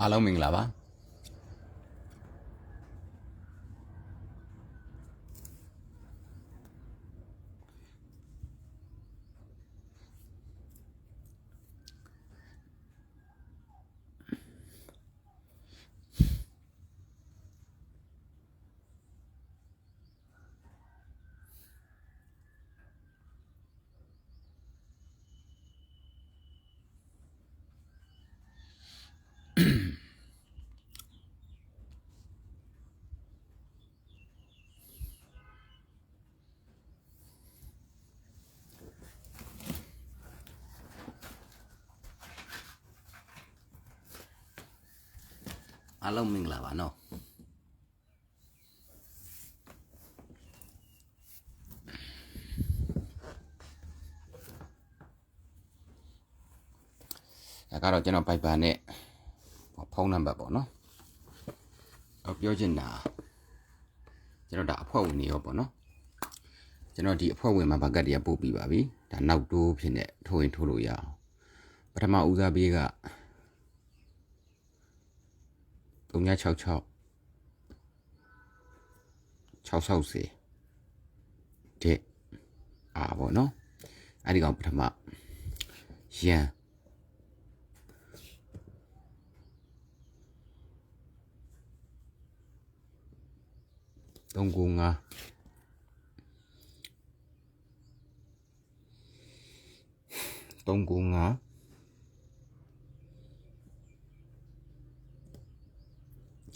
အားလုံးမင်္ဂလာပါ အားလုံးမင်္ဂလာပါနော်ဒါကတော့ကျွန်တော် Viber နဲ့ဖုန်းနံပါတ်ပေါ့နော်အပြောချင်တာကျွန်တော်ဒါအဖွဲ့ဝင်နေရောပေါ့နော်ကျွန်တော်ဒီအဖွဲ့ဝင်မှာဘက်ကတည်းကပို့ပြီးပါပြီဒါနောက်တိုးဖြစ်နေထိုးရင်ထိုးလို့ရအောင်ပထမဦးစားပေးက 3966 660တဲ့အာပေါ့နော်အဲ့ဒီကောင်ပထမရန်395 395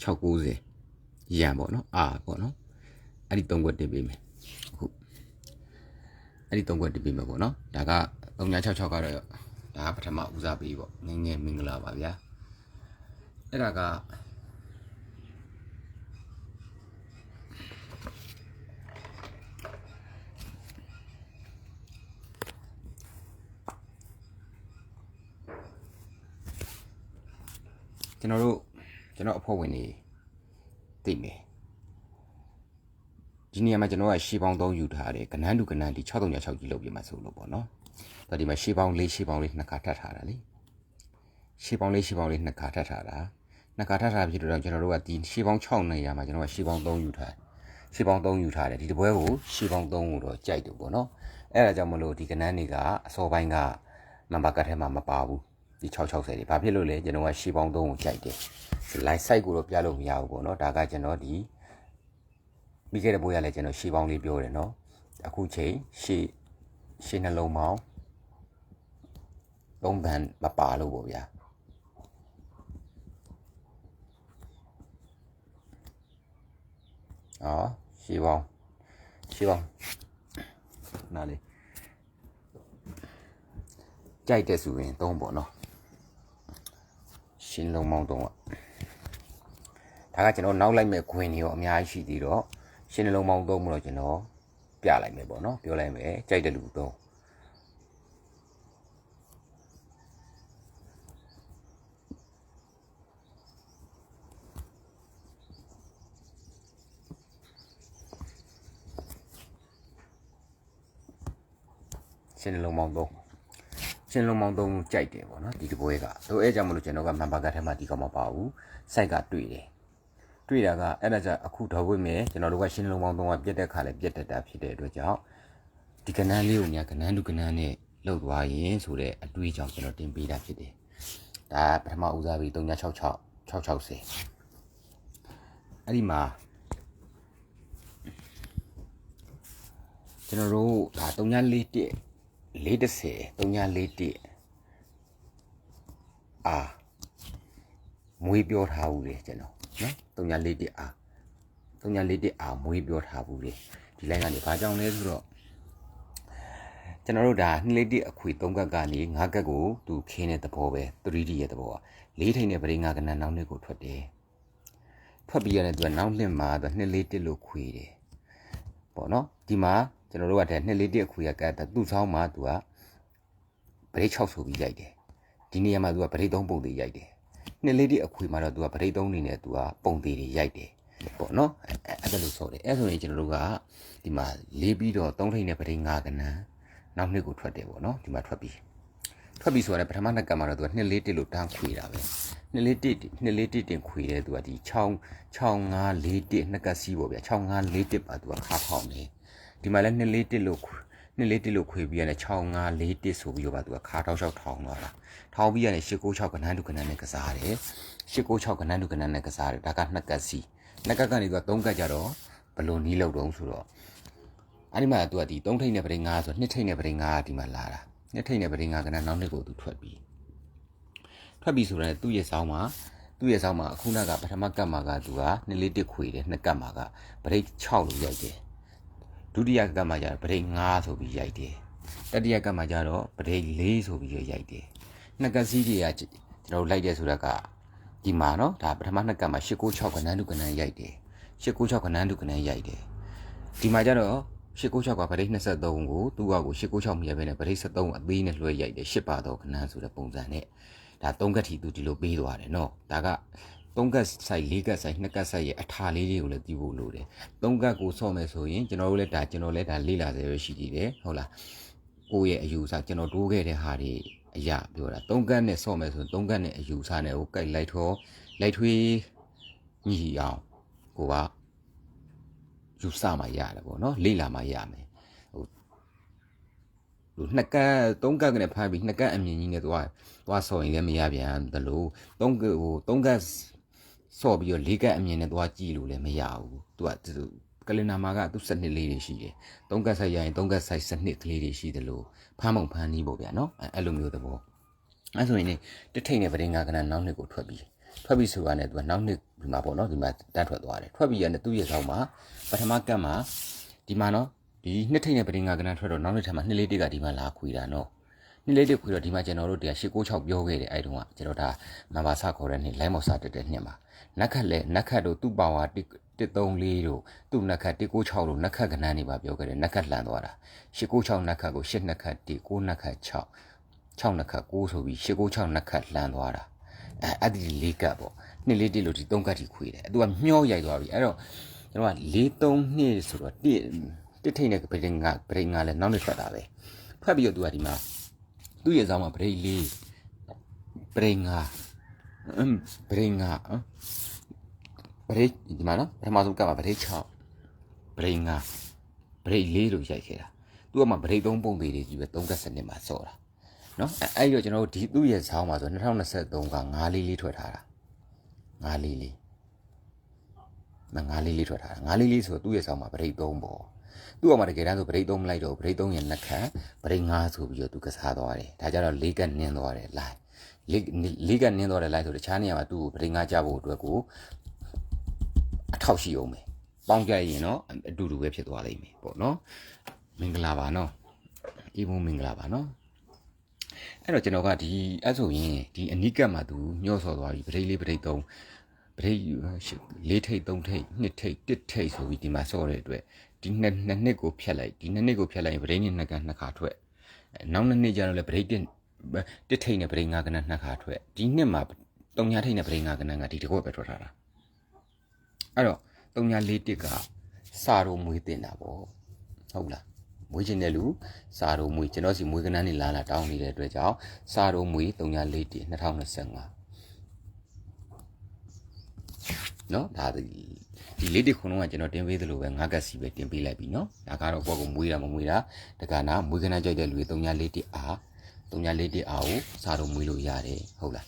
690ရန်ပေါ့နော်အာပေါ့နော်အဲ့ဒီ၃ခွက်တင်ပေးမယ်အခုအဲ့ဒီ၃ခွက်တင်ပေးမယ်ပေါ့နော်ဒါက3966ကတော့ဒါကပထမဦးစားပေးပေါ့ငယ်ငယ်မင်္ဂလာပါဗျာအဲ့ဒါကကျွန်တော်တို့ ကျွန်တော်အဖွဲ့ဝင်တွေသိမယ်ဒီနေရာမှာကျွန်တော်ကရှေးပေါင်း3ယူထားတယ်ကနန်းတူကနန်းဒီ6366ကြီးလုပ်ပြမှာဆိုလို့ပေါ့နော်ဒါဒီမှာရှေးပေါင်း4ရှေးပေါင်း4နှစ်ခါထပ်ထားတာလေရှေးပေါင်း4ရှေးပေါင်း4နှစ်ခါထပ်ထားတာနှစ်ခါထပ်ထားဖြစ်တော့ကျွန်တော်တို့ကဒီရှေးပေါင်း6နေရာမှာကျွန်တော်ကရှေးပေါင်း3ယူထားရှေးပေါင်း3ယူထားတယ်ဒီတပွဲကိုရှေးပေါင်း3ကိုတော့ကြိုက်တယ်ပေါ့နော်အဲ့ဒါကြောင့်မလို့ဒီကနန်းတွေကအစောပိုင်းကနံပါတ်ကတ်ထဲမှာမပါဘူး ဒီ660တွေဘာဖြစ်လို့လဲကျွန်တော်ကရှေးပေါင်း3ကိုကြိုက်တယ် line site ကိုတော့ပြလို့မရဘူးပေါ့နော်ဒါကကျွန်တော်ဒီပြီးခဲ့တဲ့ဘိုးရလဲကျွန်တော်ရှေးပေါင်းလေးပြောတယ်နော်အခုချိန်ရှေးရှေးနှလုံးပေါင်းသုံးတန်မပါလို့ပေါ့ဗျာအော်ရှေးပေါင်းရှေးပေါင်းနားလေးကြိုက်တဲ့ဆိုရင်သုံးပေါ့နော် ရှင်းလုံးမောင်းသုံးอ่ะဒါကကျွန်တော်နောက်လိုက်မဲ့ခွင်တွေရောအများကြီးရှိသေးတော့ရှင်းလုံးမောင်းသုံးမလို့ကျွန်တော်ပြလိုက်မယ်ပေါ့နော်ပြောလိုက်မယ်ကြိုက်တဲ့လူသုံးရှင်းလုံးမောင်းသုံး ရှင်းလုံးမောင်းသုံးကြိုက်တယ်ပေါ့နော်ဒီတပွဲကတို့အဲကြောင့်မလို့ကျွန်တော်ကမန်ပါကတ်ထဲမှာဒီကောင်မပါဘူးစိုက်ကတွေ့တယ်တွေ့တာကအဲ့ဒါကြအခုတော့ဝိမယ်ကျွန်တော်တို့ကရှင်းလုံးမောင်းသုံးကပြက်တဲ့ခါလဲပြက်တတ်တာဖြစ်တဲ့အတွက်ကြောင့်ဒီကနန်းလေးကိုညာကနန်းလူကနန်းနဲ့လှုပ်သွားရင်ဆိုတဲ့အတွေးကြောင့်ကျွန်တော်တင်ပေးတာဖြစ်တယ်ဒါပထမဦးစားပြီး3966 660အဲ့ဒီမှာကျွန်တော်တို့ဒါ3941 430 341အာမွေးပြောထားဘူးလေကျွန်တော်နော်341အာ341အာမွေးပြောထားဘူးလေဒီလိုင်းကနေဘာကြောင့်လဲဆိုတော့ကျွန်တော်တို့ဒါ2လေးတစ်အခွေ3ကတ်ကနေ5ကတ်ကိုသူခင်းတဲ့သဘောပဲ 3D ရဲ့သဘောอ่ะလေးထိန်တဲ့ပရိငါကနန်းနောက်နှစ်ကိုထွက်တယ်ထွက်ပြီးရတဲ့သူကနောက်နှစ်မှာသူ2လေးတစ်လို့ခွေတယ်ပေါ့နော်ဒီမှာ ကျွန်တော်တို့ကတည်းနှစ်လေးတစ်အခွေကကတ်သူ့ဆောင်းမှာသူကပရိ6ဆိုပြီးရိုက်တယ်ဒီနေရာမှာသူကပရိ3ပုံသေးရိုက်တယ်နှစ်လေးတစ်အခွေမှာတော့သူကပရိ3နေနဲ့သူကပုံသေးတွေရိုက်တယ်ပေါ့နော်အဲ့ဒါလို့ဆိုတယ်အဲ့ဆိုရင်ကျွန်တော်တို့ကဒီမှာလေးပြီးတော့3ထိန်နဲ့ပရိ5ကနန်းနောက်နှစ်ကိုထွက်တယ်ပေါ့နော်ဒီမှာထွက်ပြီးထွက်ပြီးဆိုတော့ပထမနှစ်ကတ်မှာတော့သူကနှစ်လေးတစ်လို့တန်းခွေတာပဲနှစ်လေးတစ်နှစ်လေးတစ်တင်ခွေတဲ့သူကဒီ6 6541နှစ်ကစီးပေါ့ဗျာ6541ပါသူကခါထောက်နေ ဒီမှာလည်းနှစ်လေးတစ်လို့နှစ်လေးတစ်လို့ခွေပြီးရတယ်6541ဆိုပြီးတော့ပါသူကခါထောက်လျှောက်ထောင်းသွားတာထောင်းပြီးရတယ်896ကနန်းတူကနန်းနဲ့ကစားတယ်896ကနန်းတူကနန်းနဲ့ကစားတယ်ဒါကနှစ်ကစီးနှစ်ကကနေသူက3ကကြတော့ဘယ်လိုနီးလောက်တုံးဆိုတော့အဲ့ဒီမှာသူကဒီ3ထိပ်နဲ့ပရိငါဆို2ထိပ်နဲ့ပရိငါကဒီမှာလာတာ2ထိပ်နဲ့ပရိငါကနန်းနောက်နှစ်ကိုသူထွက်ပြီးထွက်ပြီးဆိုတော့သူ့ရဲ့ဆောင်းမှာသူ့ရဲ့ဆောင်းမှာအခုနကပထမကတ်မှာကသူကနှစ်လေးတစ်ခွေတယ်နှစ်ကတ်မှာကပရိ6လို့ရိုက်တယ် ဒုတိယကတ်မှာကျတော့ပရိ9ဆိုပြီးရိုက်တယ်တတိယကတ်မှာကျတော့ပရိ4ဆိုပြီးရိုက်တယ်နှစ်ကတ်စီးတွေကကျွန်တော်လိုက်တယ်ဆိုတော့ကဒီမှာနော်ဒါပထမနှစ်ကတ်မှာ896ကနန်းတူကနန်းရိုက်တယ်896ကနန်းတူကနန်းရိုက်တယ်ဒီမှာကျတော့896ကဗရိတ်23ကိုသူ့ဟာကို896မြဲပဲနဲ့ဗရိတ်73အသေးနဲ့လွှဲရိုက်တယ်8ပါတော့ခဏဆိုတဲ့ပုံစံနဲ့ဒါ3ကတ်ထီသူဒီလိုပေးသွားတယ်နော်ဒါက 3ကတ်ဆိုင်4ကတ်ဆိုင်2ကတ်ဆိုင်ရဲ့အထာလေးတွေကိုလည်းသိဖို့လိုတယ်3ကတ်ကိုဆော့မယ်ဆိုရင်ကျွန်တော်တို့လည်းဒါကျွန်တော်လည်းဒါလေ့လာစေရရှိသေးတယ်ဟုတ်လားကိုယ့်ရဲ့အယူဆကျွန်တော်တိုးခဲ့တဲ့ဟာတွေအရာပြောတာ3ကတ်နဲ့ဆော့မယ်ဆိုရင်3ကတ်နဲ့အယူဆနဲ့ကိုကြိုက်လိုက်ထောလိုက်ထွေးညီအောင်ကိုကယူဆမှရတယ်ပေါ့နော်လေ့လာမှရမယ်ဟိုဟိုနှစ်ကတ်သုံးကတ်ကနေဖမ်းပြီးနှစ်ကတ်အမြင်ကြီးနဲ့သွားသွားဆော်ရင်လည်းမရပြန်သလိုသုံးကတ်ဟိုသုံးကတ် ဆော့ပြီးတော့လေးကတ်အမြင်နဲ့သွားကြည့်လို့လည်းမရဘူးသူကသူကလင်နာမာကသူစနစ်လေးတွေရှိတယ်သုံးကတ်ဆိုင်ရရင်သုံးကတ်ဆိုင်စနစ်ကလေးတွေရှိတယ်လို့ဖမ်းမုံဖမ်းနီးပေါ့ဗျာနော်အဲ့လိုမျိုးသဘောအဲ့ဆိုရင်ねတထိတ်နဲ့ပရင်ကကနနောက်နှစ်ကိုထွက်ပြီးထွက်ပြီးဆိုရတယ်သူကနောက်နှစ်ဒီမှာပေါ့နော်ဒီမှာတတ်ထွက်သွားတယ်ထွက်ပြီးရတယ်သူ့ရဲ့ဆောင်မှာပထမကတ်မှာဒီမှာနော်ဒီနှစ်ထိတ်နဲ့ပရင်ကကနထွက်တော့နောက်နှစ်ထပ်မှာနှစ်လေးတိတ်ကဒီမှာလာခွေတာနော် နှစ်လေးတိတ်ခွေတော့ဒီမှာကျွန်တော်တို့တရား896ပြောခဲ့တယ်အဲ့တုန်းကကျွန်တော်ဒါမဘာစာခေါ်တဲ့နှစ်လိုင်းမော်စာတက်တဲ့နှစ်မှာနက်ခတ်လဲနက်ခတ်တို့သူ့ပါဝါ134တို့သူ့နက်ခတ်196တို့နက်ခတ်ကနန်းနေပါပြောခဲ့တယ်နက်ခတ်လှန်သွားတာ896နက်ခတ်ကို8နက်ခတ်1 9နက်ခတ်6 6နက်ခတ်9ဆိုပြီး896နက်ခတ်လှန်သွားတာအဲအဲ့ဒီလေးကတ်ပေါ့နှစ်လေးတိလို့ဒီ3ကတ်ထိခွေတယ်သူကမျောရိုက်သွားပြီအဲ့တော့ကျွန်တော်က4 3နှစ်ဆိုတော့1တစ်ထိတ်နဲ့ဗရိငါဗရိငါလည်းနောက်နေ့ထွက်တာပဲဖတ်ပြီးတော့သူကဒီမှာ သူ့ရဲ့ဆောင်မှာဗရိလေးဗရိငါအမ်ဗရိငါဗရိဒီမှာနော်ပထမဆုံးကမှာဗရိ6ဗရိငါဗရိလေးလို့ရိုက်ခဲ့တာသူကမှဗရိ3ပုံသေးတွေကြီးပဲ3ကတ်စနစ်မှာစော့တာနော်အဲ့အဲ့တော့ကျွန်တော်တို့ဒီသူ့ရဲ့ဆောင်းမှာဆို2023က9လေးလေးထွက်ထားတာ9လေးလေးမ9လေးလေးထွက်ထားတာ9လေးလေးဆိုသူ့ရဲ့ဆောင်းမှာဗရိတ်3ပေါ့ သူ့အောင်မှာတကယ်တမ်းဆိုဗရိတ်3မလိုက်တော့ဗရိတ်3ရဲ့နှစ်ခတ်ဗရိတ်5ဆိုပြီးတော့သူကစားသွားတယ်ဒါကြတော့၄ကနင်းသွားတယ်လိုက်လေးကနင်းသွားတယ်လိုက်ဆိုတခြားနေရာမှာသူ့ကိုဗရိတ်5ကြဖို့အတွက်ကိုအထောက်ရှိအောင်မယ်ပေါင်းကြရင်တော့အတူတူပဲဖြစ်သွားလိမ့်မယ်ပေါ့နော်မင်္ဂလာပါနော်အေးဘုံမင်္ဂလာပါနော်အဲ့တော့ကျွန်တော်ကဒီအဲ့ဆိုရင်ဒီအနိကတ်မှာသူညှော့ဆော်သွားပြီဗရိတ်လေးဗရိတ်သုံးဗရိတ်လေးထိတ်သုံးထိတ်နှစ်ထိတ်တစ်ထိတ်ဆိုပြီးဒီမှာဆော့တဲ့အတွက် ဒီနှစ်နှစ်နှစ်ကိုဖြတ်လိုက်ဒီနှစ်နှစ်ကိုဖြတ်လိုက်ရင်ဗရိတ်နဲ့နှစ်ကနှစ်ခါထွက်နောက်နှစ်နှစ်ကျတော့လည်းဗရိတ်တစ်တစ်ထိတ်နဲ့ဗရိတ်ငါးကနနှစ်ခါထွက်ဒီနှစ်မှာတုံညာထိတ်နဲ့ဗရိတ်ငါးကနကဒီတစ်ခွက်ပဲထွက်ထားတာအဲ့တော့တုံညာလေးတစ်ကစာရိုမွေးတင်တာပေါ့ဟုတ်လားမွေးခြင်းတဲ့လူစာရိုမွေးကျွန်တော်စီမွေးကနန်းနေလာလာတောင်းနေတဲ့အတွက်ကြောင့်စာရိုမွေး304တ2025နော်ဒါဒီ ဒီလေးတစ်ခုလုံးကကျွန်တော်တင်ပေးသလိုပဲငါးကက်စီပဲတင်ပေးလိုက်ပြီနော်ဒါကတော့ကိုယ့်ကိုမွေးတာမမွေးတာတက္ကနာမွေးကနန်းကြိုက်တဲ့လူတွေ304တအား304တအားကိုစာရိုမွေးလို့ရတယ်ဟုတ်လား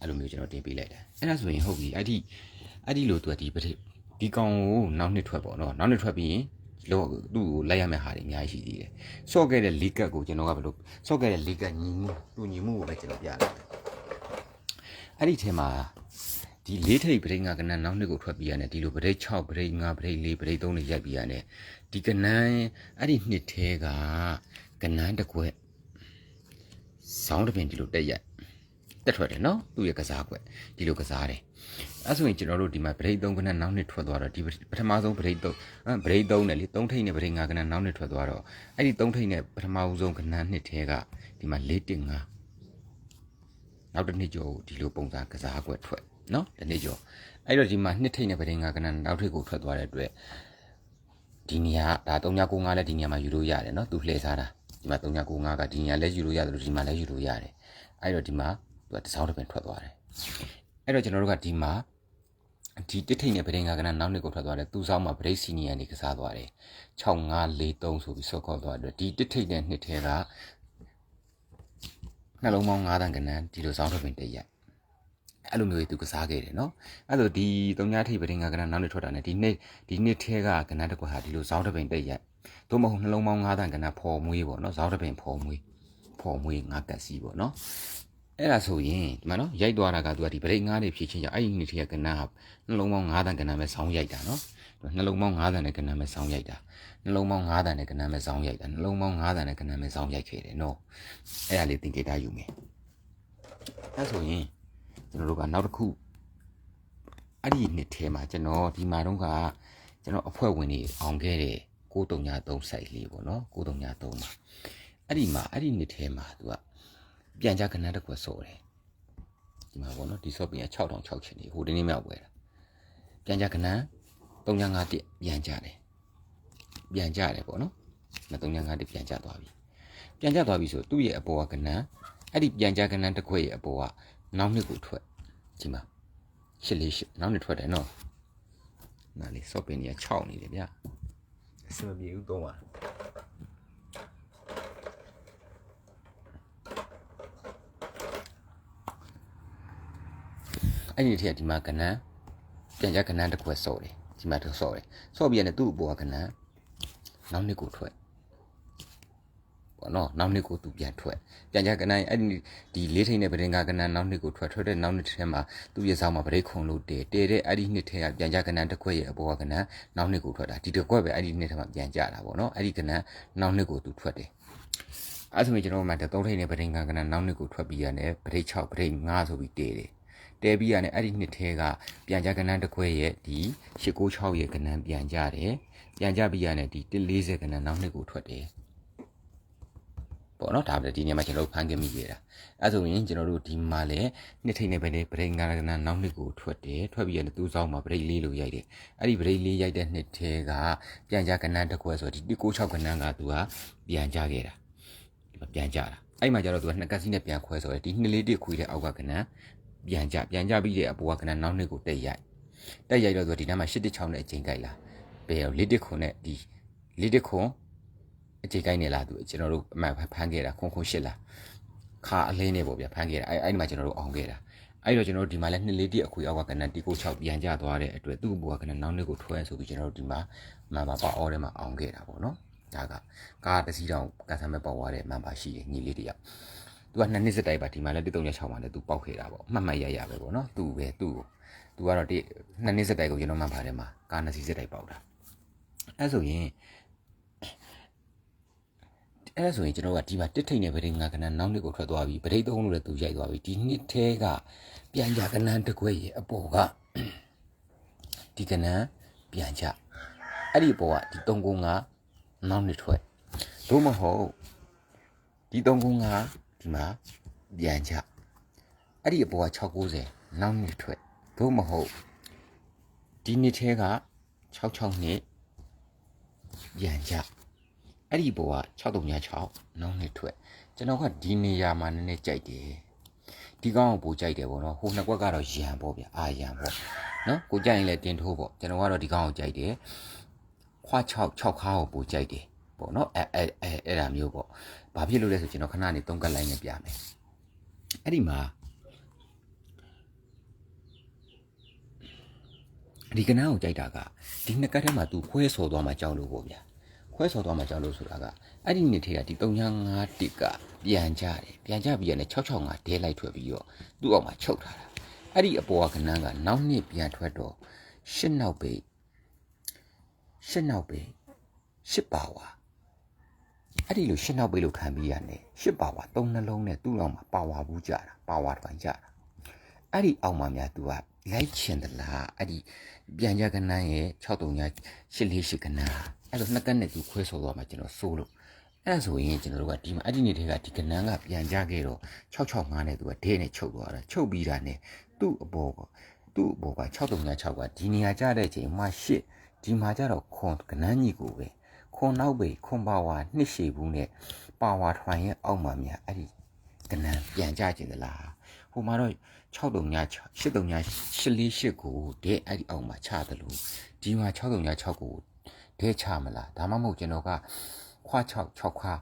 အဲ့လိုမျိုးကျွန်တော်တင်ပေးလိုက်တာအဲ့ဒါဆိုရင်ဟုတ်ပြီအဲ့ဒီအဲ့ဒီလိုသူကဒီဒီကောင်ကိုနောက်နှစ်ထွက်ပေါ့နော်နောက်နှစ်ထွက်ပြီးရင်လို့သူ့ကိုလိုက်ရမယ့်ဟာတွေအများကြီးရှိသေးတယ်။ဆော့ခဲ့တဲ့လီကတ်ကိုကျွန်တော်ကဘယ်လိုဆော့ခဲ့တဲ့လီကတ်ညီမှုတူညီမှုကိုပဲကျွန်တော်ပြလိုက်တယ်။အဲ့ဒီထဲမှာ ဒီလေးထိပ်ပရိငါကနန်းနောက်နှစ်ကိုထွက်ပြီးရတယ်ဒီလိုပရိ6ပရိ5ပရိ4ပရိ3တွေရိုက်ပြီးရတယ်ဒီကနန်းအဲ့ဒီနှစ်ထဲကကနန်းတစ်ခွက်ဆောင်းတစ်ပင်ဒီလိုတက်ရက်တက်ထွက်တယ်နော်သူ့ရဲ့ကစားကွက်ဒီလိုကစားတယ်အဲ့ဆိုရင်ကျွန်တော်တို့ဒီမှာဗရိတ်3ခဏနောက်နှစ်ထွက်သွားတော့ဒီပထမဆုံးဗရိတ်3ဗရိတ်3နဲ့လေ3ထိပ်နဲ့ဗရိတ်5ခဏနောက်နှစ်ထွက်သွားတော့အဲ့ဒီ3ထိပ်နဲ့ပထမဆုံးခဏနှစ်ထဲကဒီမှာ4တင်5နောက်တစ်နှစ်ကျော်ဒီလိုပုံစံကစားကွက်ထွက် နော်တစ်နှစ်ကျော်အဲ့တော့ဒီမှာနှစ်ထိပ်နဲ့ဗရိတ်5ခဏနောက်ထိပ်ကိုထွက်သွားတဲ့အတွက်ဒီနေရာဒါ3995လည်းဒီနေရာမှာယူလို့ရတယ်နော်သူလှည့်စားတာဒီမှာ3995ကဒီနေရာလည်းယူလို့ရတယ်လို့ဒီမှာလည်းယူလို့ရတယ်အဲ့တော့ဒီမှာသူကတစောင်းတစ်ပင်ထွက်သွားတယ်အဲ့တော့ကျွန်တော်တို့ကဒီမှာဒီတစ်ထိတ်နဲ့ဗဒင်္ဂကနနောက်နှစ်ကိုထွက်သွားတယ်သူ့ဆောင်မှာဗဒိတ်စီနီယန်နေကစားသွားတယ်6543ဆိုပြီးဆော့ခေါ်သွားတယ်ဒီတစ်ထိတ်နဲ့နှစ်ထဲကနှလုံးပေါင်း9တန်ကနန်းဒီလိုဆောင်ထုတ်ပင်တရက် အဲ့လိုမျိုးကြီးသူကစားခဲ့တယ်နော်အဲ့လိုဒီသုံးညာထိပ်ပရင်ကကနနောက်နှစ်ထွက်တာ ਨੇ ဒီနှစ်ဒီနှစ်ထဲကကနတကွာဟာဒီလိုဇောင်းတပင်တက်ရက်သို့မဟုတ်နှလုံးပေါင်း9တန်ကနဖော်မွေးပေါ့နော်ဇောင်းတပင်ဖော်မွေးဖော်မွေးငါကက်စီပေါ့နော်အဲ့ဒါဆိုရင်ဒီမှာနော်ရိုက်သွားတာကသူကဒီဗရိတ်ငါးနေဖြည့်ချင်းကြအဲ့ဒီနှစ်ထဲကကနဟာနှလုံးပေါင်း9တန်ကနပဲဇောင်းရိုက်တာနော်နှလုံးပေါင်း9တန်နဲ့ကနပဲဇောင်းရိုက်တာနှလုံးပေါင်း9တန်နဲ့ကနပဲဇောင်းရိုက်တာနှလုံးပေါင်း9တန်နဲ့ကနပဲဇောင်းရိုက်ခဲ့တယ်နော်အဲ့ဒါလေးသင်္ကေတယူမယ်အဲ့ဆိုရင် ကျွန်တော်တို့ကနောက်တစ်ခုအဲ့ဒီနှစ်ထဲမှာကျွန်တော်ဒီမှာတော့ကကျွန်တော်အဖွဲ့ဝင်တွေအောင်ခဲ့တဲ့9353 site လေးပေါ့နော်9353မှာအဲ့ဒီမှာအဲ့ဒီနှစ်ထဲမှာသူကပြန်ကြကနန်းတစ်ခွက်စော်တယ်ဒီမှာပေါ့နော်ဒီ shopping က6006ချင်နေဟိုဒီနေ့မြောက်ပွဲတာပြန်ကြကနန်း351ပြန်ကြတယ်ပြန်ကြတယ်ပေါ့နော်351ပြန်ကြသွားပြီပြန်ကြသွားပြီဆိုသူ့ရဲ့အပေါ်ကကနန်းအဲ့ဒီပြန်ကြကနန်းတစ်ခွက်ရဲ့အပေါ်က နောက်နှစ်ကိုထွက်ဒီမှာရှစ်လေးရှစ်နောက်နှစ်ထွက်တယ်နော်နားလေး shopping ကြီး6နေတယ်ဗျာအစမပြေဘူးတော့ပါအဲ့ဒီထက်ဒီမှာကနန်းပြန်ကြကနန်းတစ်ခွက်စော့တယ်ဒီမှာတော့စော့တယ်စော့ပြီးရင်သူ့အပေါ်ကကနန်းနောက်နှစ်ကိုထွက် ပေါ့နော်နောက်နှစ်ကိုသူပြန်ထွက်ပြန်ကြကနန်းအဲ့ဒီဒီလေးထိန်တဲ့ပရင်ကကနန်းနောက်နှစ်ကိုထွက်ထွက်တဲ့နောက်နှစ်ထဲမှာသူ့ရဲ့ဆောင်မှာဗရိတ်ခုံလို့တဲတဲတဲ့အဲ့ဒီနှစ်ထဲကပြန်ကြကနန်းတစ်ခွက်ရဲ့အပေါ်ကကနန်းနောက်နှစ်ကိုထွက်တာဒီတစ်ခွက်ပဲအဲ့ဒီနှစ်ထဲမှာပြန်ကြတာပေါ့နော်အဲ့ဒီကနန်းနောက်နှစ်ကိုသူထွက်တယ်အဲ့ဆိုရင်ကျွန်တော်မှသုံးထိန်တဲ့ပရင်ကကနန်းနောက်နှစ်ကိုထွက်ပြီးရတယ်ဗရိတ်6ဗရိတ်5ဆိုပြီးတဲတယ်တဲပြီးရတယ်အဲ့ဒီနှစ်ထဲကပြန်ကြကနန်းတစ်ခွက်ရဲ့ဒီ896ရဲ့ကနန်းပြန်ကြတယ်ပြန်ကြပြီးရတယ်ဒီ140ကနန်းနောက်နှစ်ကိုထွက်တယ် ပေါ့နော်ဒါပဲဒီနေ့မှာကျွန်တော်တို့ဖန်ခင်မိခဲ့တာအဲဆိုရင်ကျွန်တော်တို့ဒီမှာလည်းနှစ်ထိန်နဲ့ပဲလေဗရိတ်ငါးကနနောက်နှစ်ကိုထွက်တယ်ထွက်ပြီးရင်သူ့ဆောင်မှာဗရိတ်လေးလိုရိုက်တယ်အဲ့ဒီဗရိတ်လေးရိုက်တဲ့နှစ်ထဲကပြန်ကြကနန်းတစ်ခွဲဆိုဒီ96ကနန်းကသူကပြန်ကြခဲ့တာဒီမှာပြန်ကြတာအဲ့မှာကျတော့သူကနှစ်ကက်စီနဲ့ပြန်ခွဲဆိုတယ်ဒီနှစ်လေးတစ်ခွေတဲ့အောက်ကကနန်းပြန်ကြပြန်ကြပြီးတဲ့အပေါ်ကကနန်းနောက်နှစ်ကိုတက်ရိုက်တက်ရိုက်တော့ဆိုဒီနားမှာ86နဲ့အချိန်ကြိုက်လာဘယ်ရောလေးတစ်ခွန်နဲ့ဒီလေးတစ်ခွန် အခြေကိုင်းနေလားသူကျွန်တော်တို့အမှန်ဖမ်းခဲ့တာခွန်ခွန်ရှစ်လားခါအလင်းနေပေါ့ဗျဖမ်းခဲ့တာအဲ့အဲ့ဒီမှာကျွန်တော်တို့အောင်ခဲ့တာအဲ့တော့ကျွန်တော်တို့ဒီမှာလဲနှစ်လေးတိအခွေအောက်ကကနန်တီကို6ပြန်ကြသွားတဲ့အတွက်သူ့ဘောကကနန်နောက်နှစ်ကိုထွဲဆိုပြီးကျွန်တော်တို့ဒီမှာမန်ပါပါအော်ထဲမှာအောင်ခဲ့တာပေါ့နော်ဒါကကားတစ်စီးတောင်ကန်ဆယ်မဲ့ပေါက်သွားတဲ့မန်ပါရှိတယ်ညီလေးတယောက်သူကနှစ်နှစ်စတိုက်ပါဒီမှာလဲ336မှာလဲသူပေါက်ခဲ့တာပေါ့မှတ်မှတ်ရရပဲပေါ့နော်သူပဲသူ့ကိုသူကတော့ဒီနှစ်နှစ်စတိုက်ကိုကျွန်တော်မှတ်ပါတယ်မှာကားနှစ်စီးစတိုက်ပေါက်တာအဲ့ဆိုရင် အဲ့ဒါဆိုရင်ကျွန်တော်ကဒီမှာတစ်ထိတ်နဲ့ဗရိတ်ငါကနန်းနောက်နှစ်ကိုထွက်သွားပြီဗရိတ်သုံးလို့လည်းသူရိုက်သွားပြီဒီနှစ်ထဲကပြန်ကြကနန်းတစ်ခွဲရဲ့အပေါ်ကဒီကနန်းပြန်ကြအဲ့ဒီအပေါ်ကဒီ3ကုန်းကနောက်နှစ်ထွက်သို့မဟုတ်ဒီ3ကုန်းကဒီမှာပြန်ကြအဲ့ဒီအပေါ်က690နောက်နှစ်ထွက်သို့မဟုတ်ဒီနှစ်ထဲက66နှစ်ပြန်ကြ အဲ့ဒီဘောက6336နောက်နှစ်ထွက်ကျွန်တော်ကဒီနေရာမှာနည်းနည်းကြိုက်တယ်ဒီကောင်းကိုပိုကြိုက်တယ်ပေါ့နော်ဟိုနှစ်ကွက်ကတော့ရံပေါ့ဗျအာရံပေါ့နော်ကိုကြိုက်ရင်လည်းတင်ထိုးပေါ့ကျွန်တော်ကတော့ဒီကောင်းကိုကြိုက်တယ်ခွာ6 6ခါကိုပိုကြိုက်တယ်ပေါ့နော်အဲအဲအဲအဲ့ဒါမျိုးပေါ့ဘာဖြစ်လို့လဲဆိုကျွန်တော်ခဏနေသုံးကတ်လိုက်နေပြမယ်အဲ့ဒီမှာဒီကနန်းကိုကြိုက်တာကဒီနှစ်ကတ်ထဲမှာ तू ခွဲဆော်သွားမှကြောက်လို့ပေါ့ဗျာ ခွဲဆော်သွားမှကြောက်လို့ဆိုတာကအဲ့ဒီနေ့ထဲကဒီ305တစ်ကပြန်ကြတယ်ပြန်ကြပြီးရတယ်665ဒဲလိုက်ထွက်ပြီးတော့သူ့အောက်မှာချုပ်ထားတာအဲ့ဒီအပေါ်ကကနန်းကနောက်နှစ်ပြန်ထွက်တော့ရှစ်နောက်ပိတ်ရှစ်နောက်ပိတ်ရှစ်ပါဝါအဲ့ဒီလိုရှစ်နောက်ပိတ်လို့ခံပြီးရတယ်ရှစ်ပါဝါသုံးနှလုံးနဲ့သူ့အောက်မှာပါဝါဘူးကြတာပါဝါထွန်ကြတာအဲ့ဒီအောက်မှာများ तू ကလိုက်ချင်သလားအဲ့ဒီပြန်ကြကနန်းရဲ့638 848ကနန်း အဲ့လိုနှစ်ကက်နဲ့သူခွဲဆော်သွားမှာကျွန်တော်စိုးလို့အဲ့ဒါဆိုရင်ကျွန်တော်တို့ကဒီမှာအဲ့ဒီနေ့တွေကဒီကနန်းကပြန်ကြခဲ့တော့665နဲ့သူကဒဲနဲ့ချုပ်သွားတာချုပ်ပြီးတာနဲ့သူ့အပေါ်ကသူ့အပေါ်က6336ကဒီနေရာကြတဲ့အချိန်မှာရှစ်ဒီမှာကြတော့ခွန်ကနန်းကြီးကိုပဲခွန်နောက်ပေခွန်ပါဝါနှစ်ရှည်ဘူးနဲ့ပါဝါထွန်ရဲ့အောက်မှာများအဲ့ဒီကနန်းပြန်ကြခြင်းသလားဟဟိုမှာတော့639 839 848ကိုဒဲအဲ့ဒီအောက်မှာချတယ်လို့ဒီမှာ639ကို ဒဲချမလားဒါမှမဟုတ်ကျွန်တော်ကခွာ6 6ခွာ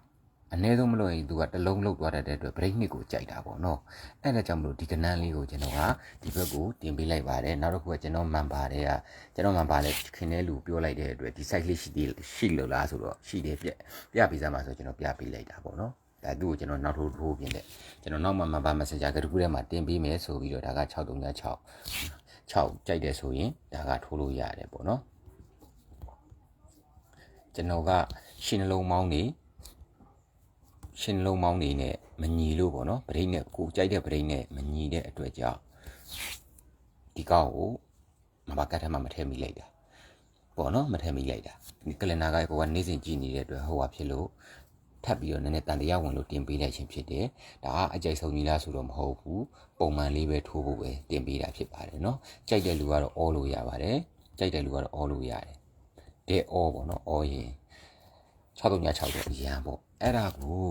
အနည်းဆုံးမလို့ရင်သူကတစ်လုံးလောက်သွားတဲ့အတွက် break နှစ်ကိုကြိုက်တာပေါ့နော်အဲ့ဒါကြောင့်မလို့ဒီကနန်းလေးကိုကျွန်တော်ကဒီဘက်ကိုတင်ပေးလိုက်ပါတယ်နောက်တစ်ခုကကျွန်တော်မှန်ပါတယ်ကကျွန်တော်မှန်ပါလေခင်တဲ့လူပြောလိုက်တဲ့အတွက်ဒီ site လေးရှိသေးရှိလို့လားဆိုတော့ရှိတယ်ပြပြပေးစမ်းပါဆိုကျွန်တော်ပြပေးလိုက်တာပေါ့နော်ဒါသူ့ကိုကျွန်တော်နောက်ထိုးထိုးပြင်တဲ့ကျွန်တော်နောက်မှမှန်ပါ messenger ကတခုထဲမှာတင်ပေးမယ်ဆိုပြီးတော့ဒါက6336 6ကြိုက်တယ်ဆိုရင်ဒါကထိုးလို့ရတယ်ပေါ့နော် ကျွန်တော်ကရှင်နှလုံးမောင်းနေရှင်နှလုံးမောင်းနေနဲ့မညီလို့ပေါ့နော်ဗရိတ်နဲ့ကိုကြိုက်တဲ့ဗရိတ်နဲ့မညီတဲ့အတွက်ကြောင့်ဒီကောက်ကိုမဘာကတ်ထမမထည့်မိလိုက်တာပေါ့နော်မထည့်မိလိုက်တာဒီကလနာကကိုကနေ့စဉ်ကြည့်နေတဲ့အတွက်ဟိုဟာဖြစ်လို့ထပ်ပြီးတော့နည်းနည်းတန်တရားဝင်လို့တင်ပေးလိုက်ခြင်းဖြစ်တယ်။ဒါကအကြိုက်ဆုံးကြီးလားဆိုတော့မဟုတ်ဘူး။ပုံမှန်လေးပဲထိုးဖို့ပဲတင်ပေးတာဖြစ်ပါတယ်နော်။ကြိုက်တဲ့လူကတော့အောလို့ရပါတယ်။ကြိုက်တဲ့လူကတော့အောလို့ရတယ် ရဲ့အောပေါ့နော်အောရင်6396ရဲ့အရန်ပေါ့အဲ့ဒါကို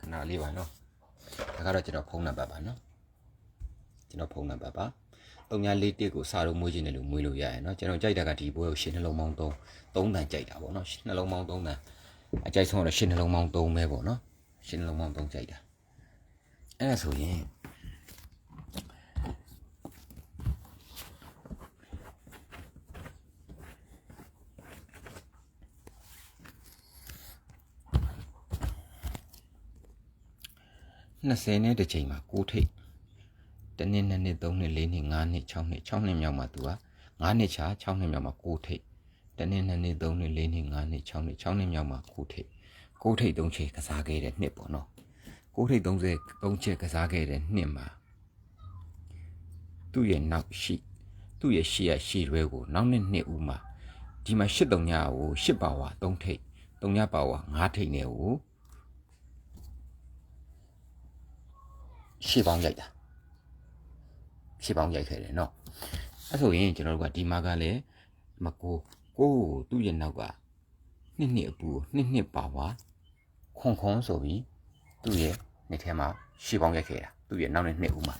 ခဏလေးပါနော်ဒါကတော့ကျွန်တော်ဖုန်းနံပါတ်ပါနော်ကျွန်တော်ဖုန်းနံပါတ်ပါ 3941ကိုစာတော့မွေးခြင်းတယ်လို့မွေးလို့ရရနော်ကျွန်တော်ကြိုက်တာကဒီဘွဲကိုရှင်းနှလုံးပေါင်း3 3တန်ကြိုက်တာပေါ့နော်နှလုံးပေါင်း3တန်အကြိုက်ဆုံးကတော့ရှင်းနှလုံးပေါင်း3ပဲပေါ့နော်ရှင်းနှလုံးပေါင်း3ကြိုက်တာအဲ့ဒါဆိုရင်20နဲ့တစ်ချိန်မှာ6ထိပ် တစ်နှစ်နှစ်နှစ်3နှစ်4နှစ်5နှစ်6နှစ်6နှစ်မြောက်မှာသူက9နှစ်ချာ6နှစ်မြောက်မှာ6ထိပ်တစ်နှစ်နှစ်နှစ်3နှစ်4နှစ်5နှစ်6နှစ်6နှစ်မြောက်မှာ6ထိပ်6ထိပ်3ချိန်ကစားခဲ့တဲ့နှစ်ပေါ့နော်6ထိပ်30 3ချက်ကစားခဲ့တဲ့နှစ်မှာသူ့ရဲ့နောက်ရှိသူ့ရဲ့ရှေ့ရရှေ့ရွဲကိုနောက်နှစ်နှစ်ဦးမှာဒီမှာ8တုံညာကို8ပါဝါ3ထိပ်3ညပါဝါ5ထိပ်နဲ့ကိုရှေ့ပေါင်းရိုက်တာ ရှေ့ပေါင်းရိုက်ခဲ့တယ်เนาะအဲ့ဆိုရင်ကျွန်တော်တို့ကဒီမှာကလည်းမကိုကိုသူ့ရဲ့နောက်ကနှစ်နှစ်အပူနှစ်နှစ်ပါဝါခွန်ခွန်ဆိုပြီးသူ့ရဲ့နှစ်ထဲမှာရှေ့ပေါင်းရိုက်ခဲ့တာသူ့ရဲ့နောက်နှစ်နှစ်ဦးမှာ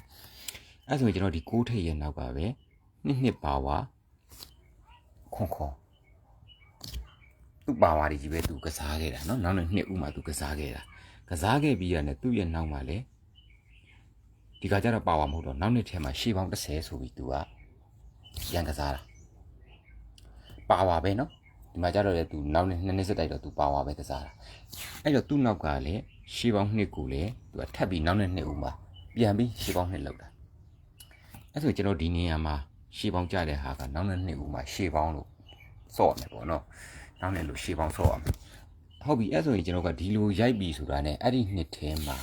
အဲ့ဆိုရင်ကျွန်တော်ဒီကိုးထိပ်ရဲ့နောက်ကပဲနှစ်နှစ်ပါဝါခွန်ခွန်သူ့ပါဝါတွေကြီးပဲသူကစားခဲ့တာเนาะနောက်နှစ်ဦးမှာသူကစားခဲ့တာကစားခဲ့ပြီးရတယ်သူ့ရဲ့နောက်မှာလည်း ဒီခါကျတော့ပါဝါမဟုတ်တော့နောက်နှစ်ထဲမှာရှေ့ပေါင်း30ဆိုပြီးသူကရန်ကစားတာပါဝါပဲနော်ဒီမှာကျတော့လေသူနောက်နှစ်နှစ်နှစ်ဆက်တိုက်တော့သူပါဝါပဲကစားတာအဲ့တော့သူ့နောက်ကလည်းရှေ့ပေါင်းနှစ်ကိုလည်းသူကထပ်ပြီးနောက်နှစ်နှစ်ဦးမှာပြန်ပြီးရှေ့ပေါင်းနှစ်လောက်တာအဲ့ဆိုကျွန်တော်ဒီနေရာမှာရှေ့ပေါင်းကြတဲ့ဟာကနောက်နှစ်နှစ်ဦးမှာရှေ့ပေါင်းလို့စော့ရမယ်ပေါ့နော်နောက်နှစ်လို့ရှေ့ပေါင်းစော့ရမယ်ဟုတ်ပြီအဲ့ဆိုရင်ကျွန်တော်ကဒီလိုရိုက်ပြီဆိုတာနဲ့အဲ့ဒီနှစ်ထဲမှာ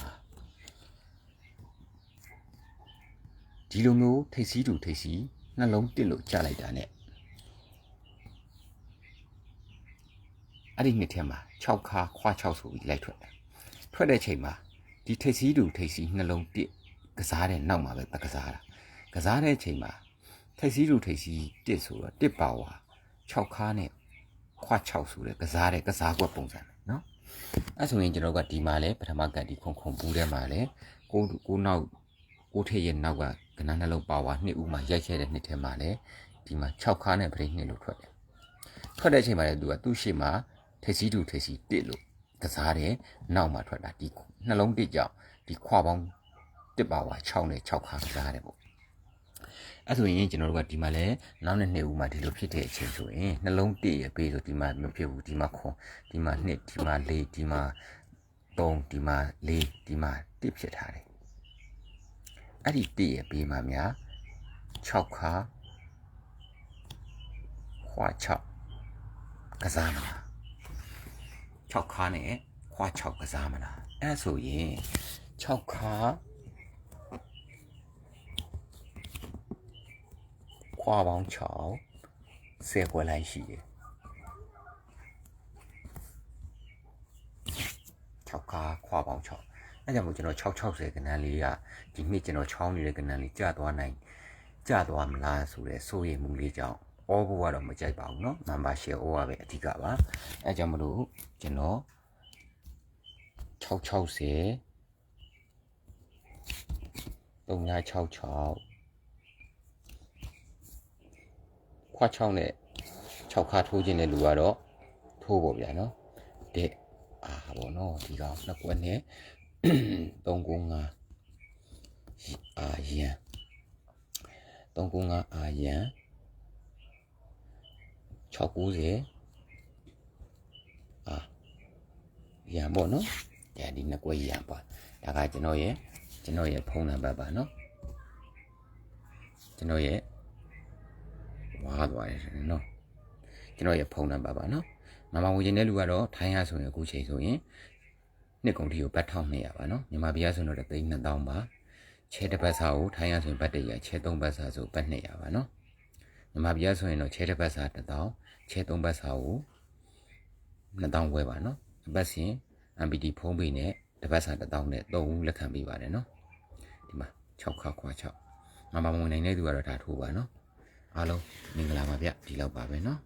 ဒီလိုမျိုးထိတ်စီးတူထိတ်စီးနှလုံးတစ်လို့ကြားလိုက်တာ ਨੇ အဲ့ဒီနှစ်ထဲမှာ6ခါခွာ6ဆိုပြီးလိုက်ထွက်တယ်ထွက်တဲ့ချိန်မှာဒီထိတ်စီးတူထိတ်စီးနှလုံးတစ်ကစားတဲ့နောက်မှာပဲတကစားတာကစားတဲ့ချိန်မှာထိတ်စီးတူထိတ်စီးတစ်ဆိုတော့တစ်ပါဝါ6ခါနဲ့ခွာ6ဆိုတဲ့ကစားတဲ့ကစားကွက်ပုံစံเนาะအဲ့ဆိုရင်ကျွန်တော်ကဒီမှာလဲပထမကတ်ဒီခုံခုံပူးထဲမှာလဲကိုကိုနောက်ကိုထေရဲ့နောက်က ကနန်းနှလုံးပါဝါနှစ်ဦးမှာရိုက်ခဲ့တဲ့နှစ်ထဲမှာလဲဒီမှာ6ခါနဲ့ပရိနှစ်လို့ထွက်တယ်ထွက်တဲ့အချိန်မှာလဲသူကသူ့ရှေ့မှာထိစီတူထိစီတစ်လို့ကစားတယ်နောက်မှာထွက်တာဒီနှလုံးတစ်ကြောင့်ဒီခွာပေါင်းတစ်ပါဝါ6နဲ့6ခါကစားတယ်ပေါ့အဲ့ဆိုရင်ကျွန်တော်တို့ကဒီမှာလဲနောက်နှစ်နှစ်ဦးမှာဒီလိုဖြစ်တဲ့အချိန်ဆိုရင်နှလုံးတစ်ရပေးဆိုဒီမှာမဖြစ်ဘူးဒီမှာခွန်ဒီမှာနှစ်ဒီမှာလေးဒီမှာ3ဒီမှာ4ဒီမှာတစ်ဖြစ်ထားတယ် အဲ့ဒီတစ်ရပေးမှာများ6ခါခွာ6ကစားမှာ6ခါနဲ့ခွာ6ကစားမလားအဲ့ဆိုရင်6ခါခွာပေါင်း6ဆယ်ခွဲလိုက်ရှိတယ်6ခါခွာပေါင်း6 အဲကြောင့်မို့ကျွန်တော်660ကနန်းလေးကဒီနှစ်ကျွန်တော်ချောင်းနေတဲ့ကနန်းလေးကြာသွားနိုင်ကြာသွားမလားဆိုတဲ့စိုးရိမ်မှုလေးကြောင့်အောဖို့ကတော့မကြိုက်ပါဘူးเนาะ membership အောကပဲအဓိကပါအဲကြောင့်မလို့ကျွန်တော်660 3966ခွား6နဲ့6ခါထိုးခြင်းတဲ့လူကတော့ထိုးပေါ့ဗျာနော်တဲ့အာဘောနော်ဒီကောင်နှစ်ကွက်နဲ့ 395အာယံ395အာယံ690အာယံပေါ့နော်ဒီနှစ်ကွက်ယံပါဒါကကျွန်တော်ရဲ့ကျွန်တော်ရဲ့ဖုန်းနံပါတ်ပါနော်ကျွန်တော်ရဲ့ဝါသွားတယ်နော်ကျွန်တော်ရဲ့ဖုန်းနံပါတ်ပါနော်မမဝင်တဲ့လူကတော့ထိုင်းရဆိုရင်အခုချိန်ဆိုရင် နှစ်ကုန်တီကိုဘတ်1200ပါနော်မြန်မာပြည်ဆိုတော့သိန်း2000ပါချဲတစ်ပတ်စာကိုထိုင်းရဆိုရင်ဘတ်100ချဲ3ပတ်စာဆိုဘတ်200ပါနော်မြန်မာပြည်ဆိုရင်တော့ချဲတစ်ပတ်စာ1000ချဲ3ပတ်စာကို2000ဝယ်ပါနော်အပတ်စဉ် MPT ဖုန်းပေးနဲ့တစ်ပတ်စာ1000နဲ့3ဦးလက်ခံပေးပါတယ်နော်ဒီမှာ6ခါခွာ6မမဝင်နိုင်တဲ့သူကတော့ဒါထိုးပါနော်အားလုံးမင်္ဂလာပါဗျဒီလောက်ပါပဲနော်